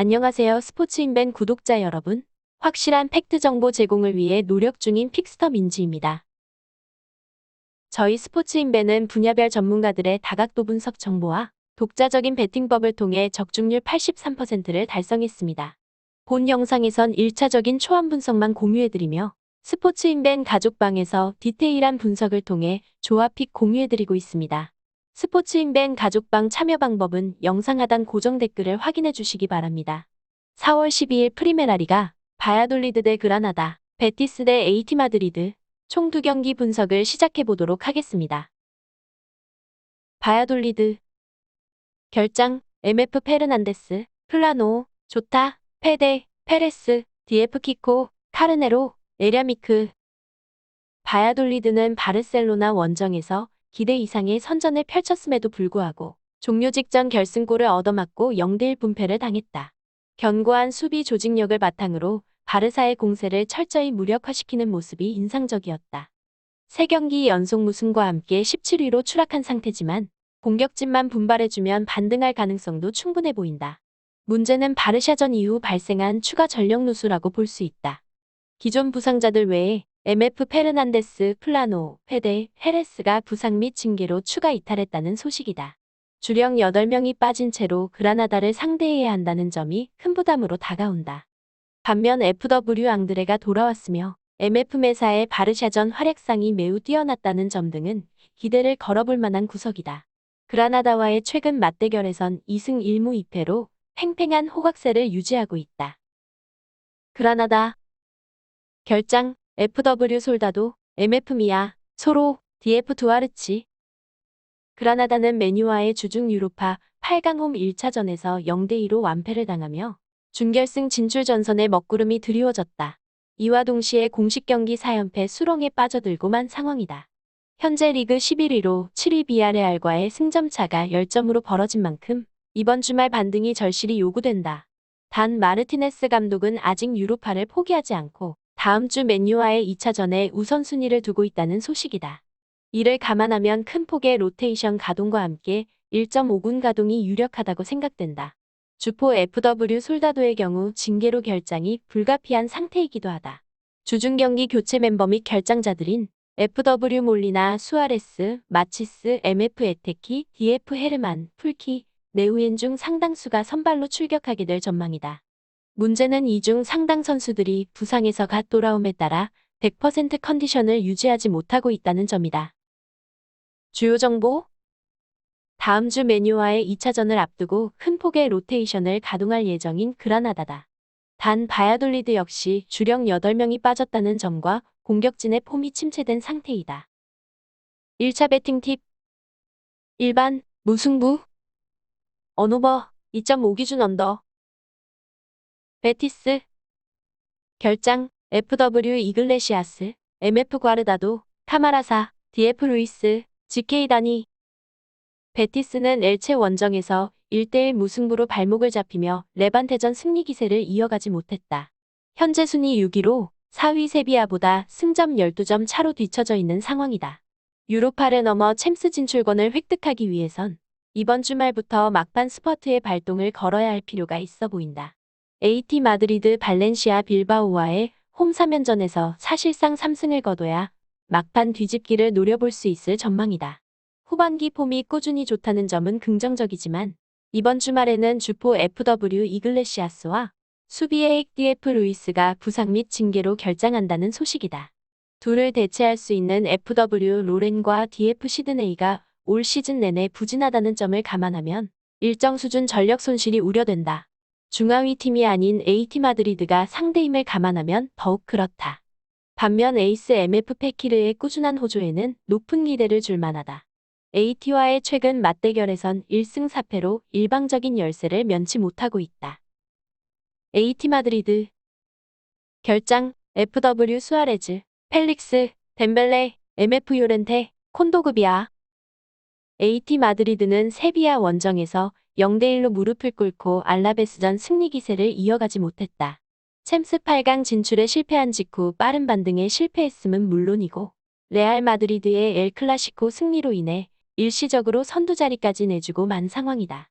안녕하세요. 스포츠인벤 구독자 여러분. 확실한 팩트 정보 제공을 위해 노력 중인 픽스터 민지입니다. 저희 스포츠인벤은 분야별 전문가들의 다각도 분석 정보와 독자적인 베팅법을 통해 적중률 83%를 달성했습니다. 본 영상에선 1차적인 초안 분석만 공유해드리며 스포츠인벤 가족방에서 디테일한 분석을 통해 조합픽 공유해드리고 있습니다. 스포츠인벤 가족방 참여 방법은 영상 하단 고정 댓글을 확인해 주시기 바랍니다. 4월 12일 프리메라리가 바야돌리드 대 그라나다, 베티스 대 에이티 마드리드 총 두 경기 분석을 시작해 보도록 하겠습니다. 바야돌리드 결장 MF 페르난데스, 플라노, 조타, 페데, 페레스, 디에프 키코, 카르네로, 에랴미크 바야돌리드는 바르셀로나 원정에서 기대 이상의 선전을 펼쳤음에도 불구하고 종료 직전 결승골을 얻어맞고 0대1 분패를 당했다. 견고한 수비 조직력을 바탕으로 바르사의 공세를 철저히 무력화시키는 모습이 인상적이었다. 세 경기 연속 무승과 함께 17위로 추락한 상태지만 공격진만 분발해주면 반등할 가능성도 충분해 보인다. 문제는 바르샤전 이후 발생한 추가 전력 누수라고 볼 수 있다. 기존 부상자들 외에 MF 페르난데스, 플라노, 페데, 헤레스가 부상 및 징계로 추가 이탈했다는 소식이다. 주력 8명이 빠진 채로 그라나다를 상대해야 한다는 점이 큰 부담으로 다가온다. 반면 FW 앙드레가 돌아왔으며 MF 메사의 바르샤전 활약상이 매우 뛰어났다는 점 등은 기대를 걸어볼 만한 구석이다. 그라나다와의 최근 맞대결에선 2승 1무 2패로 팽팽한 호각세를 유지하고 있다. 그라나다 결장 FW 솔다도, MF 미아, 소로, DF 두아르치. 그라나다는 메뉴와의 주중 유로파 8강 홈 1차전에서 0대2로 완패를 당하며 준결승 진출 전선에 먹구름이 드리워졌다. 이와 동시에 공식 경기 4연패 수렁에 빠져들고만 상황이다. 현재 리그 11위로 7위 비아레알과의 승점 차가 10점으로 벌어진 만큼 이번 주말 반등이 절실히 요구된다. 단 마르티네스 감독은 아직 유로파를 포기하지 않고 다음 주 맨유와의 2차전에 우선순위를 두고 있다는 소식이다. 이를 감안하면 큰 폭의 로테이션 가동과 함께 1.5군 가동이 유력하다고 생각된다. 주포 FW 솔다도의 경우 징계로 결장이 불가피한 상태이기도 하다. 주중 경기 교체 멤버 및 결장자들인 FW 몰리나 수아레스, 마치스, MF 에테키, DF 헤르만, 풀키, 네우엔 중 상당수가 선발로 출격하게 될 전망이다. 문제는 이 중 상당 선수들이 부상에서 갓 돌아옴에 따라 100% 컨디션을 유지하지 못하고 있다는 점이다. 주요 정보 다음 주 메뉴와의 2차전을 앞두고 큰 폭의 로테이션을 가동할 예정인 그라나다다. 단 바야돌리드 역시 주력 8명이 빠졌다는 점과 공격진의 폼이 침체된 상태이다. 1차 배팅 팁 일반, 무승부 언오버 2.5 기준 언더 베티스 결장 FW 이글레시아스 MF 과르다도 카마라사 DF 루이스 GK 다니 베티스는 엘체 원정에서 1대1 무승부로 발목을 잡히며 레반테전 승리 기세를 이어가지 못했다. 현재 순위 6위로 4위 세비야보다 승점 12점 차로 뒤처져 있는 상황이다. 유로파를 넘어 챔스 진출권을 획득하기 위해선 이번 주말부터 막판 스퍼트의 발동을 걸어야 할 필요가 있어 보인다. AT 마드리드 발렌시아 빌바오와의 홈 3연전에서 사실상 3승을 거둬야 막판 뒤집기를 노려볼 수 있을 전망이다. 후반기 폼이 꾸준히 좋다는 점은 긍정적이지만 이번 주말에는 주포 FW 이글레시아스와 수비의 핵 DF 루이스가 부상 및 징계로 결장한다는 소식이다. 둘을 대체할 수 있는 FW 로렌과 DF 시드네이가 올 시즌 내내 부진하다는 점을 감안하면 일정 수준 전력 손실이 우려된다. 중하위 팀이 아닌 AT 마드리드가 상대임을 감안하면 더욱 그렇다. 반면 에이스 MF 페키르의 꾸준한 호조에는 높은 기대를 줄 만하다. AT와의 최근 맞대결에선 1승 4패로 일방적인 열세를 면치 못하고 있다. AT 마드리드 결장 FW 수아레즈 펠릭스 덴벨레 MF 요렌테 콘도그비아 AT 마드리드는 세비야 원정에서 0대1로 무릎을 꿇고 알라베스전 승리 기세를 이어가지 못했다. 챔스 8강 진출에 실패한 직후 빠른 반등에 실패했음은 물론이고 레알 마드리드의 엘 클라시코 승리로 인해 일시적으로 선두 자리까지 내주고 만 상황이다.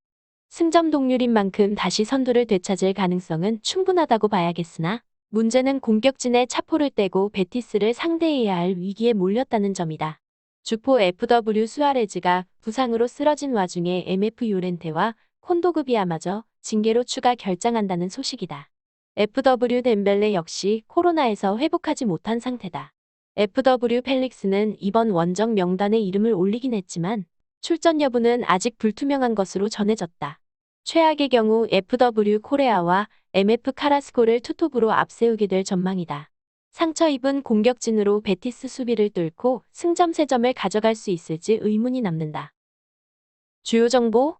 승점 동률인 만큼 다시 선두를 되찾을 가능성은 충분하다고 봐야겠으나 문제는 공격진의 차포를 떼고 베티스를 상대해야 할 위기에 몰렸다는 점이다. 주포 FW 수아레즈가 부상으로 쓰러진 와중에 MF 요렌테와 콘도그비아마저 징계로 추가 결장한다는 소식이다. FW 덴벨레 역시 코로나에서 회복하지 못한 상태다. FW 펠릭스는 이번 원정 명단에 이름을 올리긴 했지만 출전 여부는 아직 불투명한 것으로 전해졌다. 최악의 경우 FW 코레아와 MF 카라스코를 투톱으로 앞세우게 될 전망이다. 상처 입은 공격진으로 베티스 수비를 뚫고 승점 3점을 가져갈 수 있을지 의문이 남는다. 주요 정보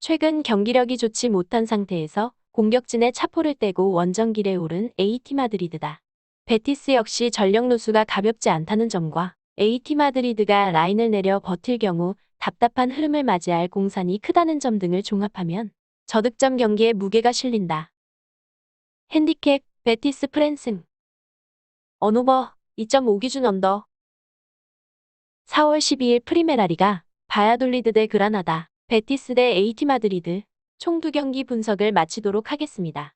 최근 경기력이 좋지 못한 상태에서 공격진의 차포를 떼고 원정길에 오른 AT 마드리드다. 베티스 역시 전력 누수가 가볍지 않다는 점과 AT 마드리드가 라인을 내려 버틸 경우 답답한 흐름을 맞이할 공산이 크다는 점 등을 종합하면 저득점 경기에 무게가 실린다. 핸디캡 베티스 프랜승 언오버 2.5 기준 언더 4월 12일 프리메라리가 바야돌리드 대 그라나다, 베티스 대 에이티 마드리드 총 두 경기 분석을 마치도록 하겠습니다.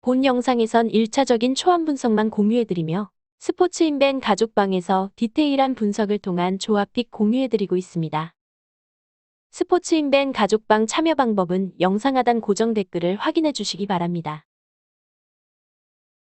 본 영상에선 1차적인 초안 분석만 공유해드리며 스포츠인벤 가족방에서 디테일한 분석을 통한 조합픽 공유해드리고 있습니다. 스포츠인벤 가족방 참여 방법은 영상 하단 고정 댓글을 확인해 주시기 바랍니다.